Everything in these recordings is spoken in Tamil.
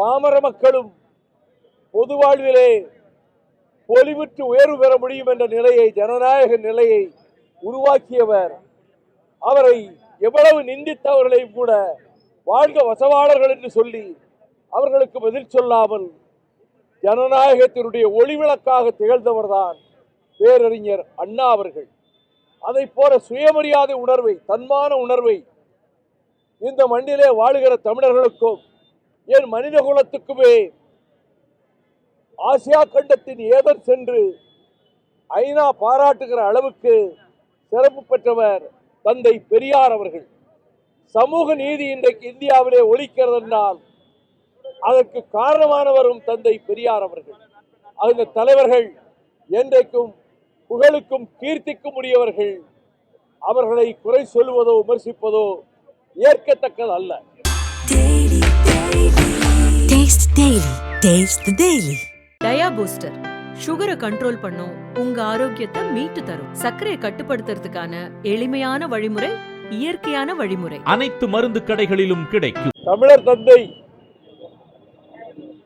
பாமர மக்களும் பொது வாழ்விலே பொலிவிட்டு உயர்வு பெற முடியும் என்ற நிலையை ஜனநாயக நிலையை உருவாக்கியவர். அவரை எவ்வளவு நிந்தித்தவர்களையும் கூட வாழ்க வசவாளர்கள் என்று சொல்லி அவர்களுக்கு பதில் சொல்லாமல் ஜனநாயகத்தினுடைய ஒளிவிளக்காக திகழ்ந்தவர்தான் பேரறிஞர் அண்ணா அவர்கள். அதை போல சுயமரியாதை உணர்வை தன்மான உணர்வை இந்த மண்ணிலே வாழுகிற தமிழர்களுக்கும் என் மனித குலத்துக்குமே ஆசியா கண்டத்தின் ஏதர் சென்று ஐநா பாராட்டுகிற அளவுக்கு சிறப்பு பெற்றவர் தந்தை பெரியார் அவர்கள். சமூக நீதி இன்றைக்கு இந்தியாவிலே ஒழிக்கிறது என்றால் அதற்கு காரணமானவரும் தந்தை பெரியார் அவர்கள். அந்த தலைவர்கள் என்றைக்கும் புகழுக்கும் கீர்த்திக்கும் உரியவர்கள். அவர்களை குறை சொல்வதோ விமர்சிப்பதோ ஏற்கத்தக்கது அல்ல Daily. Taste the Daily. Dia booster சுகரை கண்ட்ரோல் பண்ணும் உங்க ஆரோக்கியத்தை மீட்டு தரும் சர்க்கரையை கட்டுப்படுத்துறதுக்கான எளிமையான வழிமுறை இயற்கையான வழிமுறை அனைத்து மருந்து கடைகளிலும் கிடைக்கும் தமிழர் தந்தை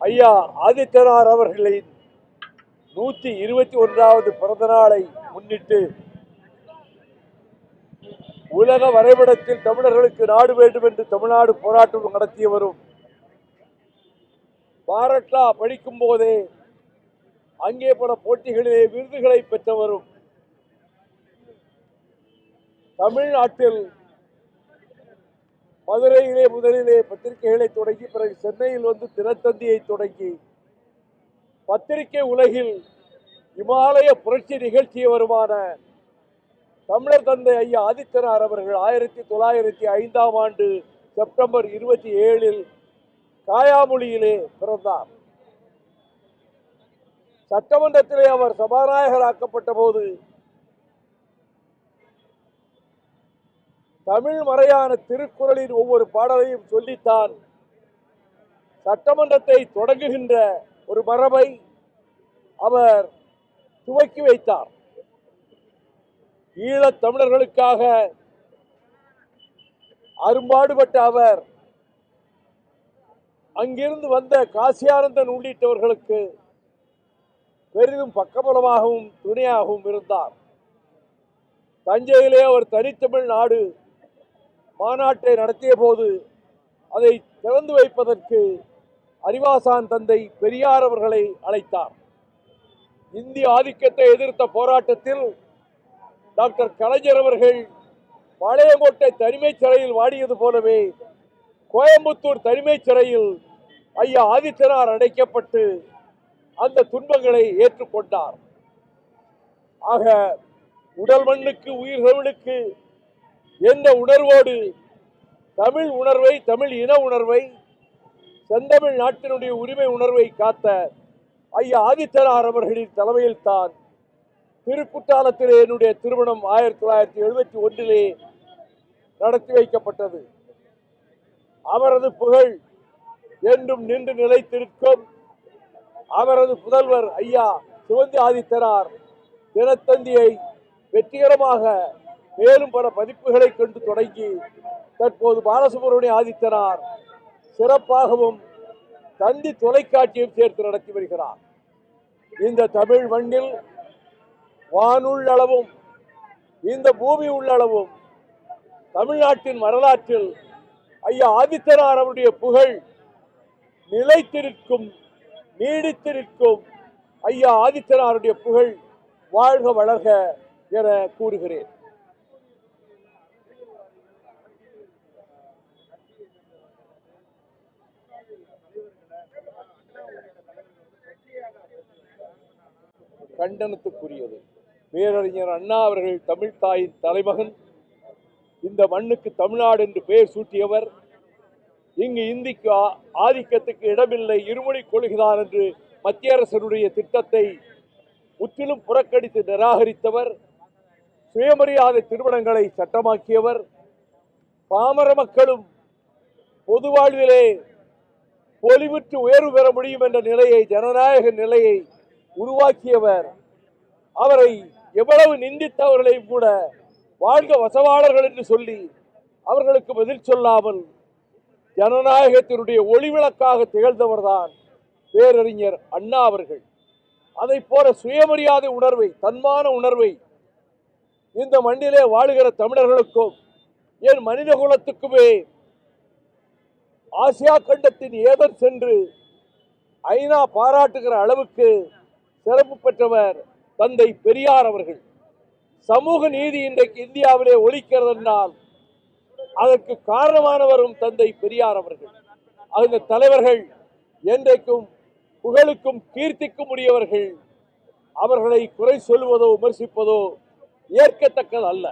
ஐயா ஆதித்தனார் அவர்களின் நூற்றி இருபத்தி ஒன்றாவது பிறந்த நாளை முன்னிட்டு உலக வரைபடத்தில் தமிழர்களுக்கு நாடு வேண்டும் என்று தமிழ்நாடு போராட்டம் நடத்தி வரும் பாரட்லா படிக்கும் போதே அங்கே பல போட்டிகளிலே விருதுகளை பெற்றவரும் தமிழ்நாட்டில் மதுரையிலே முதலிலே பத்திரிகைகளை தொடங்கி பிறகு சென்னையில் வந்து தினத்தந்தியை தொடங்கி பத்திரிகை உலகில் இமாலய புரட்சி நிகழ்ச்சியவருமான தமிழர் தந்தை ஐயா ஆதித்தனார் அவர்கள் ஆயிரத்தி தொள்ளாயிரத்தி ஐந்தாம் ஆண்டு செப்டம்பர் இருபத்தி ஏழில் காயாமொழியிலே பிறந்தார். சட்டமன்றத்திலே அவர் சபாநாயகராக்கப்பட்ட போது தமிழ் மறையான திருக்குறளின் ஒவ்வொரு பாடலையும் சொல்லித்தான். சட்டமன்றத்தை தொடங்குகின்ற ஒரு மரபை அவர் துவக்கி வைத்தார். ஈழத் தமிழர்களுக்காக அரும்பாடுபட்ட அவர் அங்கிருந்து வந்த காசியானந்தன் உள்ளிட்டவர்களுக்கு பெரிதும் பக்கபலமாகவும் துணையாகவும் இருந்தார். தஞ்சையிலே அவர் தனித்தமிழ் நாடு மாநாட்டை நடத்திய போது அதை திறந்து வைப்பதற்கு அறிவாசான் தந்தை பெரியார் அவர்களை அழைத்தார். இந்திய ஆதிக்கத்தை எதிர்த்த போராட்டத்தில் டாக்டர் கலைஞர் அவர்கள் பாளையங்கோட்டை தனிமைச் சிறையில் வாடியது போலவே கோயம்புத்தூர் தனிமைச் சிறையில் ஐயா ஆதித்தனார் அடைக்கப்பட்டு அந்த துன்பங்களை ஏற்றுக்கொண்டார். ஆக உடல் மண்ணுக்கு உயிர் தமிழுக்கு உணர்வோடு தமிழ் உணர்வை தமிழ் இன உணர்வை செந்தமிழ் நாட்டினுடைய உரிமை உணர்வை காத்த ஐயா ஆதித்தனார் அவர்களின் தலைமையில் தான் திருக்குற்றாலத்திலே என்னுடைய திருமணம் ஆயிரத்தி தொள்ளாயிரத்தி எழுபத்தி ஒன்றிலே நடத்தி வைக்கப்பட்டது. அவரது புகழ் என்றும் நின்று நிலைத்திருக்கும். அவரது புதல்வர் ஐயா சிவந்தி ஆதித்தனார் தினத்தந்தியை வெற்றிகரமாக மேலும் பல பதிப்புகளை கொண்டு தொடங்கி தற்போது பாலசுப்ரமணிய ஆதித்தனார் சிறப்பாகவும் தந்தி தொலைக்காட்சியும் சேர்த்து நடத்தி வருகிறார். இந்த தமிழ் மண்ணில் வானுள்ளளவும் இந்த பூமி உள்ளளவும் தமிழ்நாட்டின் வரலாற்றில் ஐயா ஆதித்தனார் அவருடைய புகழ் நிலைத்திருக்கும் நீடித்திருக்கும். ஐயா ஆதித்தனாருடைய புகழ் வாழ்க வளர்க என கூறுகிறேன். கண்டனத்துக்குரியது. பேரறிஞர் அண்ணா அவர்கள் தமிழ் தாயின் தலைமகன். இந்த மண்ணுக்கு தமிழ்நாடு என்று பெயர் சூட்டியவர். இங்கு இந்திக்கு ஆதிக்கத்துக்கு இடமில்லை இருமொழி கொள்கிறார் என்று மத்திய அரசனுடைய திட்டத்தை முற்றிலும் புறக்கணித்து நிராகரித்தவர். சுயமரியாதை திருமணங்களை சட்டமாக்கியவர். பாமர மக்களும் பொது வாழ்விலே பொலிவுற்று உயர்வு பெற முடியும் என்ற நிலையை ஜனநாயக நிலையை உருவாக்கியவர். அவரை எவ்வளவு நிந்தித்தவர்களையும் கூட வாழ்க வசவாளர்கள் என்று சொல்லி அவர்களுக்கு பதில் சொல்லாமல் ஜனநாயகத்தினுடைய ஒளிவிளக்காக திகழ்ந்தவர்தான் பேரறிஞர் அண்ணா அவர்கள். அதை போல சுயமரியாதை உணர்வை தன்மான உணர்வை இந்த மண்ணிலே வாழுகிற தமிழர்களுக்கும் என் மனித குலத்துக்குமே ஆசியா கண்டத்தின் ஏதர் சென்று ஐநா பாராட்டுகிற அளவுக்கு சிறப்பு பெற்றவர் தந்தை பெரியார் அவர்கள். சமூக நீதி இன்றைக்கு இந்தியாவிலே ஒழிக்கிறது என்றால் அதற்கு காரணமானவரும் தந்தை பெரியார் அவர்கள். அந்த தலைவர்கள் என்றைக்கும் புகழுக்கும் கீர்த்திக்கும் உரியவர்கள். அவர்களை குறை சொல்வதோ விமர்சிப்பதோ ஏற்கத்தக்கது அல்ல